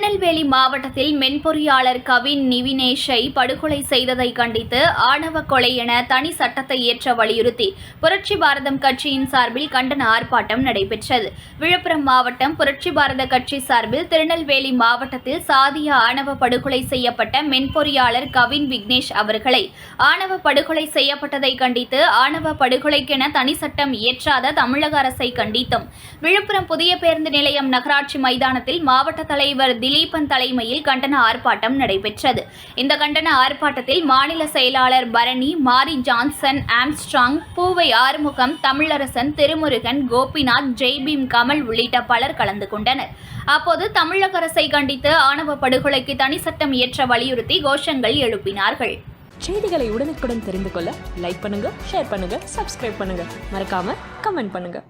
திருநெல்வேலி மாவட்டத்தில் மென்பொறியாளர் கவின் நிவினேஷை படுகொலை செய்ததை கண்டித்து ஆணவ கொலை என தனி சட்டத்தை இயற்ற வலியுறுத்தி புரட்சி பாரதம் கட்சியின் சார்பில் கண்டன ஆர்ப்பாட்டம் நடைபெற்றது. விழுப்புரம் மாவட்டம் புரட்சி பாரத கட்சி சார்பில் திருநெல்வேலி மாவட்டத்தில் சாதிய ஆணவ படுகொலை செய்யப்பட்ட மென்பொறியாளர் கவின் விக்னேஷ் அவர்களை ஆணவ படுகொலை செய்யப்பட்டதை கண்டித்து ஆணவ படுகொலைக்கென தனி சட்டம் இயற்றாத தமிழக அரசை கண்டித்தும். விழுப்புரம் புதிய பேருந்து நிலையம் நகராட்சி மைதானத்தில் மாவட்ட தலைவர் திலீபன் தலைமையில் கண்டன ஆர்ப்பாட்டம் நடைபெற்றது. இந்த கண்டன ஆர்ப்பாட்டத்தில் மாநில செயலாளர் பரணி மாரி ஜான்சன் ஆம்ஸ்ட்ராங் பூவை ஆறுமுகம் தமிழரசன் திருமுருகன் கோபிநாத் ஜெய்பீம் கமல் உள்ளிட்ட பலர் கலந்து கொண்டனர். அப்போது தமிழக அரசை கண்டித்து ஆணவ படுகொலைக்கு தனி சட்டம் இயற்ற வலியுறுத்தி கோஷங்கள் எழுப்பினார்கள். செய்திகளை உடனுக்குடன் தெரிந்து கொள்ள லைக் பண்ணுங்க ஷேர் பண்ணுங்க சப்ஸ்கிரைப் பண்ணுங்க. மறக்காம கமெண்ட் பண்ணுங்க.